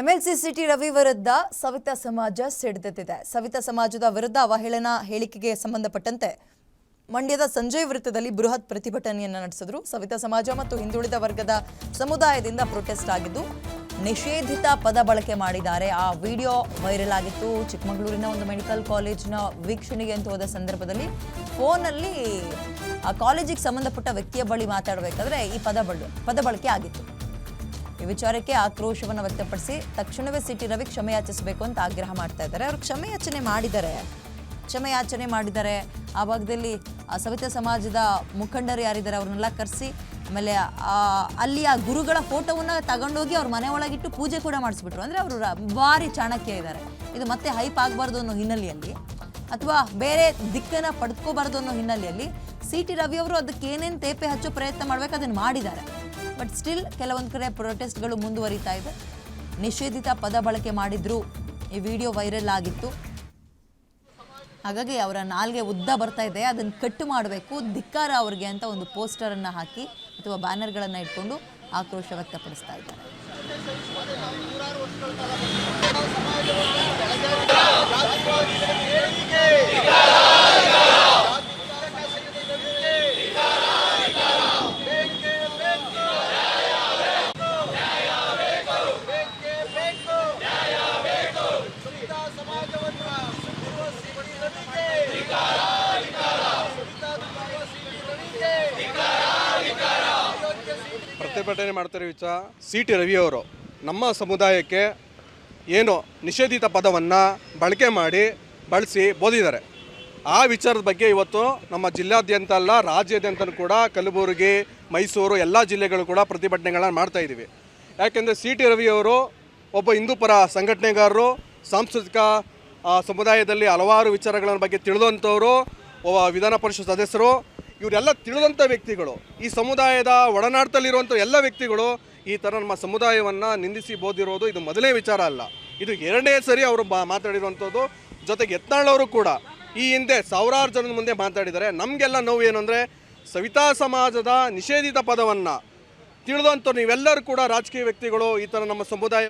MLC city Ravi ವಿರುದ್ಧ ಸವಿತಾ ಸಮಾಜ ಸಿಡಿದೆದ್ದಿದೆ. ಸವಿತಾ ಸಮಾಜದ ವಿರುದ್ಧ ಅವಹೇಳನ ಹೇಳಿಕೆಗೆ ಸಂಬಂಧಪಟ್ಟಂತೆ ಮಂಡ್ಯದ ಸಂಜಯ್ ವೃತ್ತದಲ್ಲಿ ಬೃಹತ್ ಪ್ರತಿಭಟನೆಯನ್ನು ನಡೆಸಿದ್ರು. ಸವಿತಾ ಸಮಾಜ ಮತ್ತು ಹಿಂದುಳಿದ ವರ್ಗದ ಸಮುದಾಯದಿಂದ ಪ್ರೊಟೆಸ್ಟ್ ಆಗಿದ್ದು, ನಿಷೇಧಿತ ಪದ ಬಳಕೆ ಮಾಡಿದ್ದಾರೆ. ಆ ವಿಡಿಯೋ ವೈರಲ್ ಆಗಿತ್ತು. ಚಿಕ್ಕಮಗಳೂರಿನ ಒಂದು ಮೆಡಿಕಲ್ ಕಾಲೇಜಿನ ವೀಕ್ಷಣೆಗೆ ಅಂತ ಹೋದ ಸಂದರ್ಭದಲ್ಲಿ ಫೋನಲ್ಲಿ ಆ ಕಾಲೇಜಿಗೆ ಸಂಬಂಧಪಟ್ಟ ವ್ಯಕ್ತಿಯ ಬಳಿ ಮಾತಾಡಬೇಕಾದ್ರೆ ಈ ಪದ ಬಳ, ಪದ ಬಳಕೆ ಆಗಿತ್ತು. ಈ ವಿಚಾರಕ್ಕೆ ಆಕ್ರೋಶವನ್ನು ವ್ಯಕ್ತಪಡಿಸಿ ತಕ್ಷಣವೇ ಸಿಟಿ ರವಿ ಕ್ಷಮೆಯಾಚಿಸಬೇಕು ಅಂತ ಆಗ್ರಹ ಮಾಡ್ತಾ ಇದ್ದಾರೆ. ಅವರು ಕ್ಷಮೆಯಾಚನೆ ಮಾಡಿದ್ದಾರೆ. ಕ್ಷಮೆಯಾಚನೆ ಮಾಡಿದ್ದಾರೆ. ಆ ಭಾಗದಲ್ಲಿ ಸವಿತಾ ಸಮಾಜದ ಮುಖಂಡರು ಯಾರಿದ್ದಾರೆ ಅವ್ರನ್ನೆಲ್ಲ ಕರೆಸಿ, ಆಮೇಲೆ ಅಲ್ಲಿ ಆ ಗುರುಗಳ ಫೋಟೋವನ್ನು ತಗೊಂಡೋಗಿ ಅವ್ರ ಮನೆ ಒಳಗಿಟ್ಟು ಪೂಜೆ ಕೂಡ ಮಾಡಿಸ್ಬಿಟ್ರು. ಅಂದರೆ ಅವರು ಭಾರಿ ಚಾಣಕ್ಯ ಇದ್ದಾರೆ. ಇದು ಮತ್ತೆ ಹೈಪ್ ಆಗಬಾರ್ದು ಅನ್ನೋ ಹಿನ್ನೆಲೆಯಲ್ಲಿ ಅಥವಾ ಬೇರೆ ದಿಕ್ಕನ್ನು ಪಡ್ಕೋಬಾರ್ದು ಅನ್ನೋ ಹಿನ್ನೆಲೆಯಲ್ಲಿ ಸಿ ಟಿ ರವಿ ಅವರು ಅದಕ್ಕೆ ಏನೇನು ತೇಪೆ ಹಚ್ಚೋ ಪ್ರಯತ್ನ ಮಾಡಬೇಕು ಅದನ್ನು ಮಾಡಿದ್ದಾರೆ. ಬಟ್ ಸ್ಟಿಲ್ ಕೆಲವೊಂದು ಕಡೆ ಪ್ರೊಟೆಸ್ಟ್ಗಳು ಮುಂದುವರಿತಾ ಇದೆ. ನಿಷೇಧಿತ ಪದ ಬಳಕೆ ಮಾಡಿದ್ರು. ಈ ವಿಡಿಯೋ ವೈರಲ್ ಆಗಿತ್ತು. ಹಾಗಾಗಿ ಅವರ ನಾಲ್ಗೆ ಉದ್ದ ಬರ್ತಾ ಇದೆ. ಅದನ್ನು ಕಟ್ಟು ಮಾಡಬೇಕು, ಧಿಕ್ಕಾರ ಅವ್ರಿಗೆ ಅಂತ ಒಂದು ಪೋಸ್ಟರನ್ನು ಹಾಕಿ ಅಥವಾ ಬ್ಯಾನರ್ಗಳನ್ನು ಇಟ್ಕೊಂಡು ಆಕ್ರೋಶ ವ್ಯಕ್ತಪಡಿಸ್ತಾ ಇದ್ದಾರೆ. ಪ್ರತಿಭಟನೆ ಮಾಡ್ತಾರೆ ವಿಚ ಸಿ ಟಿ ರವಿಯವರು ನಮ್ಮ ಸಮುದಾಯಕ್ಕೆ ಏನು ನಿಷೇಧಿತ ಪದವನ್ನು ಬಳಕೆ ಮಾಡಿ ಬಳಸಿ ಬೋಧಿದ್ದಾರೆ. ಆ ವಿಚಾರದ ಬಗ್ಗೆ ಇವತ್ತು ನಮ್ಮ ಜಿಲ್ಲಾದ್ಯಂತ ಅಲ್ಲ ರಾಜ್ಯಾದ್ಯಂತ ಕೂಡ ಕಲಬುರಗಿ, ಮೈಸೂರು ಎಲ್ಲ ಜಿಲ್ಲೆಗಳು ಕೂಡ ಪ್ರತಿಭಟನೆಗಳನ್ನು ಮಾಡ್ತಾ ಇದ್ದೀವಿ. ಯಾಕೆಂದರೆ ಸಿ ಟಿ ರವಿಯವರು ಒಬ್ಬ ಹಿಂದೂಪರ ಸಂಘಟನೆಗಾರರು, ಸಾಂಸ್ಕೃತಿಕ ಸಮುದಾಯದಲ್ಲಿ ಹಲವಾರು ವಿಚಾರಗಳ ಬಗ್ಗೆ ತಿಳಿದಂಥವರು ವಿಧಾನ ಪರಿಷತ್ ಸದಸ್ಯರು ಇವರೆಲ್ಲ ತಿಳಿದಂಥ ವ್ಯಕ್ತಿಗಳು, ಈ ಸಮುದಾಯದ ಒಡನಾಟದಲ್ಲಿರುವಂಥ ಎಲ್ಲ ವ್ಯಕ್ತಿಗಳು, ಈ ಥರ ನಮ್ಮ ಸಮುದಾಯವನ್ನು ನಿಂದಿಸಿ ಬೋದಿರೋದು ಇದು ಮೊದಲನೇ ವಿಚಾರ ಅಲ್ಲ. ಇದು ಎರಡನೇ ಸರಿ ಅವರು ಬಾ ಮಾತಾಡಿರುವಂಥದ್ದು. ಜೊತೆಗೆ ಯತ್ನಾಳವರು ಕೂಡ ಈ ಹಿಂದೆ ಸಾವಿರಾರು ಜನದ ಮುಂದೆ ಮಾತಾಡಿದ್ದಾರೆ. ನಮಗೆಲ್ಲ ನೋವು ಏನು ಅಂದರೆ ಸವಿತಾ ಸಮಾಜದ ನಿಷೇಧಿತ ಪದವನ್ನು ತಿಳಿದಂಥ ನೀವೆಲ್ಲರೂ ಕೂಡ ರಾಜಕೀಯ ವ್ಯಕ್ತಿಗಳು ಈ ಥರ ನಮ್ಮ ಸಮುದಾಯ